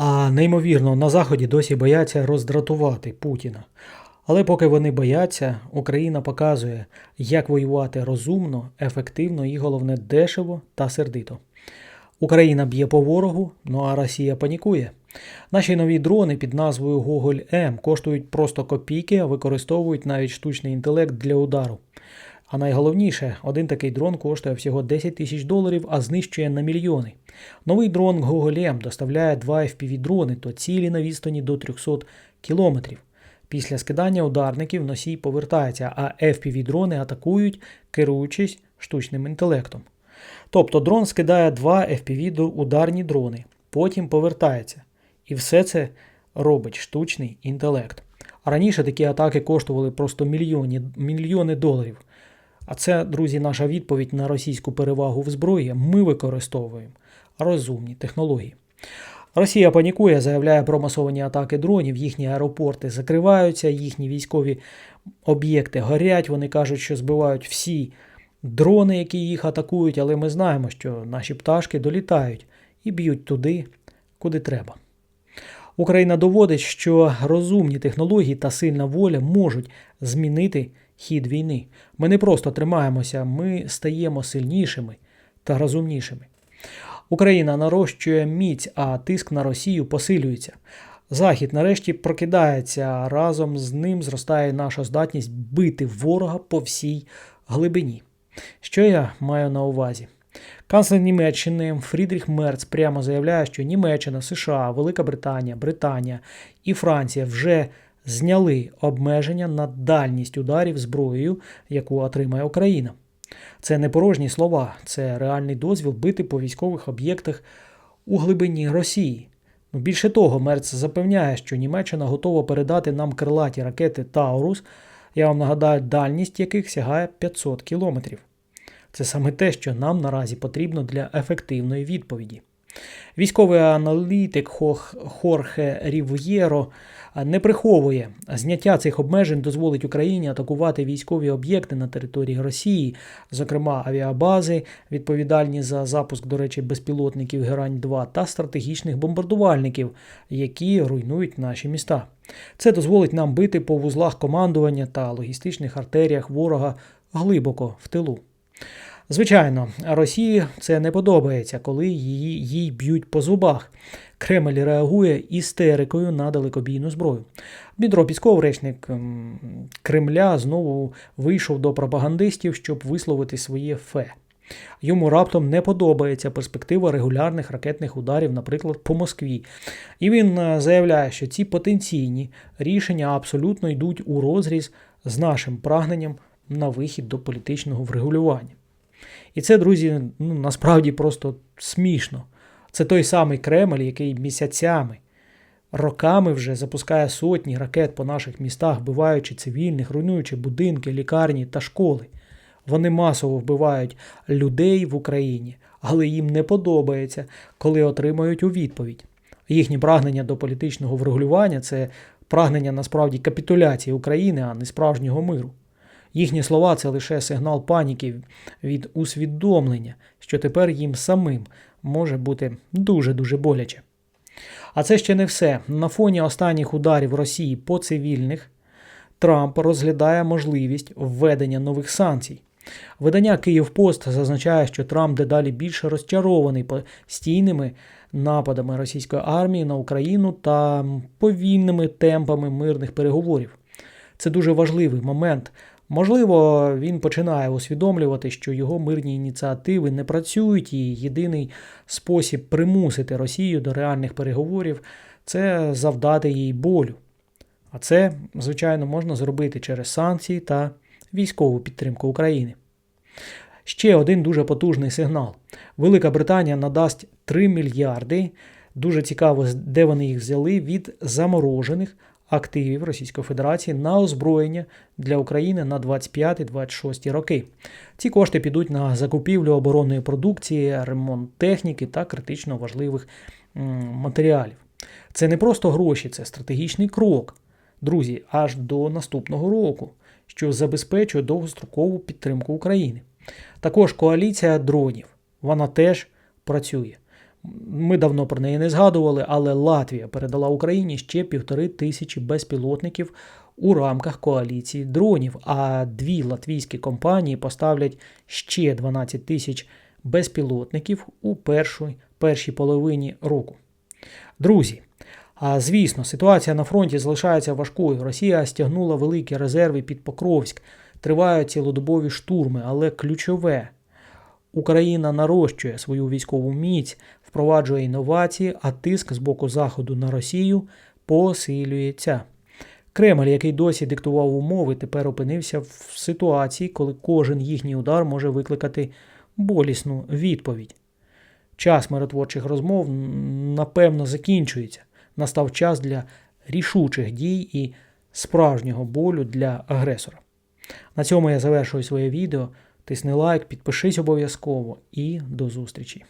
А неймовірно, на Заході досі бояться роздратувати Путіна. Але поки вони бояться, Україна показує, як воювати розумно, ефективно і головне дешево та сердито. Україна б'є по ворогу, ну а Росія панікує. Наші нові дрони під назвою Гоголь М коштують просто копійки, а використовують навіть штучний інтелект для удару. А найголовніше, один такий дрон коштує всього 10 тисяч доларів, а знищує на мільйони. Новий дрон Гоголем доставляє два FPV-дрони, то цілі на відстані до 300 кілометрів. Після скидання ударників носій повертається, а FPV-дрони атакують, керуючись штучним інтелектом. Тобто дрон скидає два FPV-ударні дрони, потім повертається. І все це робить штучний інтелект. А раніше такі атаки коштували просто мільйони, мільйони доларів. А це, друзі, наша відповідь на російську перевагу в зброї. Ми використовуємо розумні технології. Росія панікує, заявляє про масовані атаки дронів, їхні аеропорти закриваються, їхні військові об'єкти горять. Вони кажуть, що збивають всі дрони, які їх атакують, але ми знаємо, що наші пташки долітають і б'ють туди, куди треба. Україна доводить, що розумні технології та сильна воля можуть змінити хід війни. Ми не просто тримаємося, ми стаємо сильнішими та розумнішими. Україна нарощує міць, а тиск на Росію посилюється. Захід нарешті прокидається, разом з ним зростає наша здатність бити ворога по всій глибині. Що я маю на увазі? Канцлер Німеччини Фрідріх Мерц прямо заявляє, що Німеччина, США, Велика Британія, Британія і Франція вже зняли обмеження на дальність ударів зброєю, яку отримає Україна. Це не порожні слова, це реальний дозвіл бити по військових об'єктах у глибині Росії. Ну, Більше того, Мерц запевняє, що Німеччина готова передати нам крилаті ракети Таурус, я вам нагадаю, дальність яких сягає 500 кілометрів. Це саме те, що нам наразі потрібно для ефективної відповіді. Військовий аналітик Хорхе Рів'єро не приховує, зняття цих обмежень дозволить Україні атакувати військові об'єкти на території Росії, зокрема авіабази, відповідальні за запуск, до речі, безпілотників Герань-2 та стратегічних бомбардувальників, які руйнують наші міста. Це дозволить нам бити по вузлах командування та логістичних артеріях ворога глибоко в тилу. Звичайно, Росії це не подобається, коли її їй б'ють по зубах. Кремль реагує істерикою на далекобійну зброю. Дмитро Пісков, речник Кремля, знову вийшов до пропагандистів, щоб висловити своє фе. Йому раптом не подобається перспектива регулярних ракетних ударів, наприклад, по Москві. І він заявляє, що ці потенційні рішення абсолютно йдуть у розріз з нашим прагненням на вихід до політичного врегулювання. І це, друзі, ну, насправді просто смішно. Це той самий Кремль, який місяцями, роками вже запускає сотні ракет по наших містах, вбиваючи цивільних, руйнуючи будинки, лікарні та школи. Вони масово вбивають людей в Україні, але їм не подобається, коли отримають у відповідь. Їхнє прагнення до політичного врегулювання це прагнення насправді капітуляції України, а не справжнього миру. Їхні слова це лише сигнал паніки від усвідомлення, що тепер їм самим може бути дуже-дуже боляче. А це ще не все. На фоні останніх ударів Росії по цивільних Трамп розглядає можливість введення нових санкцій. Видання Київпост зазначає, що Трамп дедалі більше розчарований постійними нападами російської армії на Україну та повільними темпами мирних переговорів. Це дуже важливий момент. Можливо, він починає усвідомлювати, що його мирні ініціативи не працюють, і єдиний спосіб примусити Росію до реальних переговорів це завдати їй болю. А це, звичайно, можна зробити через санкції та військову підтримку України. Ще один дуже потужний сигнал. Велика Британія надасть 3 мільярди. Дуже цікаво, де вони їх взяли від заморожених активів Російської Федерації на озброєння для України на 25-26 роки. Ці кошти підуть на закупівлю оборонної продукції, ремонт техніки та критично важливих матеріалів. Це не просто гроші, це стратегічний крок, друзі, аж до наступного року, що забезпечує довгострокову підтримку України. Також коаліція дронів, вона теж працює. Ми давно про неї не згадували, але Латвія передала Україні ще півтори тисячі безпілотників у рамках коаліції дронів. А дві латвійські компанії поставлять ще 12 тисяч безпілотників у першій, першій половині року. Друзі, а звісно, ситуація на фронті залишається важкою. Росія стягнула великі резерви під Покровськ, тривають цілодобові штурми, але ключове. Україна нарощує свою військову міць, впроваджує інновації, а тиск з боку Заходу на Росію посилюється. Кремль, який досі диктував умови, тепер опинився в ситуації, коли кожен їхній удар може викликати болісну відповідь. Час миротворчих розмов напевно закінчується. Настав час для рішучих дій і справжнього болю для агресора. На цьому я завершую своє відео. Тисни лайк, підпишись обов'язково і до зустрічі!